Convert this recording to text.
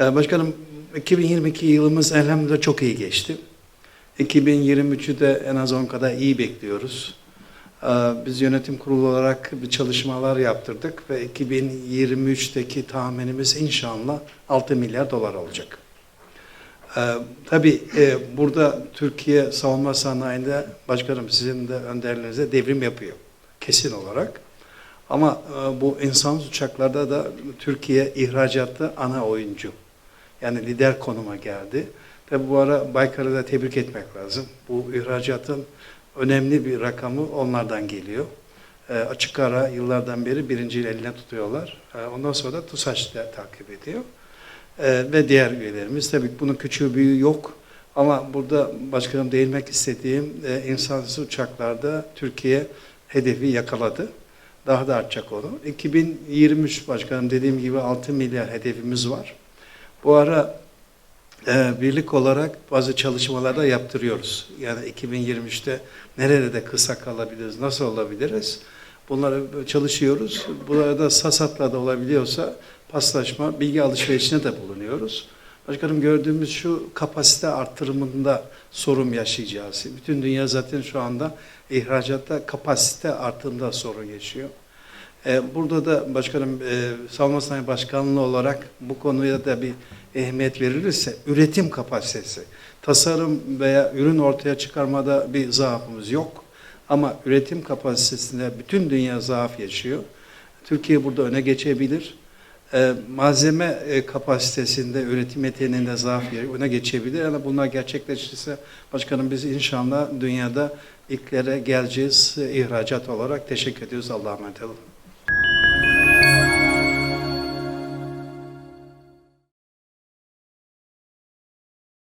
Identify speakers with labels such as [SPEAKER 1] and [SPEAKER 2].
[SPEAKER 1] Ee, Başkanım 2022 yılımız elhamdülillah çok iyi geçti. 2023'ü de en az 10 kadar iyi bekliyoruz. Ee, Biz yönetim kurulu olarak bir çalışmalar yaptırdık ve 2023'teki tahminimiz inşallah 6 milyar dolar olacak. Ee, tabii e, burada Türkiye savunma sanayinde başkanım sizin de önderlerinize devrim yapıyor kesin olarak. Ama e, bu insan uçaklarda da Türkiye ihracatta ana oyuncu. Yani lider konuma geldi. Tabi bu ara Baykar'ı da tebrik etmek lazım. Bu ihracatın önemli bir rakamı onlardan geliyor. E, açık ara yıllardan beri birinciyi eline tutuyorlar. E, ondan sonra da TUSAŞ takip ediyor. E, ve diğer üyelerimiz. Tabii bunun küçüğü büyüğü yok. Ama burada başkanım değinmek istediğim e, insansız uçaklarda Türkiye hedefi yakaladı. Daha da artacak onu. 2023 başkanım dediğim gibi 6 milyar hedefimiz var. Bu ara e, birlik olarak bazı çalışmalarda yaptırıyoruz. Yani 2023'te nerede de kısa kalabiliriz, nasıl olabiliriz? Bunları çalışıyoruz. Bu arada SASAT'la da olabiliyorsa paslaşma, bilgi alışverişine de bulunuyoruz. Başkanım gördüğümüz şu kapasite artırımında sorun yaşayacağız. Bütün dünya zaten şu anda ihracatta kapasite artırımında sorun yaşıyor. Ee, Burada da başkanım e, Savunma Sanayi Başkanlığı olarak bu konuya da bir ehemmiyet verilirse üretim kapasitesi, tasarım veya ürün ortaya çıkarmada bir zaafımız yok. Ama üretim kapasitesinde bütün dünya zaaf yaşıyor. Türkiye burada öne geçebilir. Ee, malzeme e, kapasitesinde, üretim yeteneğinde zaaf öne geçebilir. Yani bunlar gerçekleşirse başkanım biz inşallah dünyada ilklere geleceğiz ihracat olarak. Teşekkür ediyoruz. Allah'a emanet olun.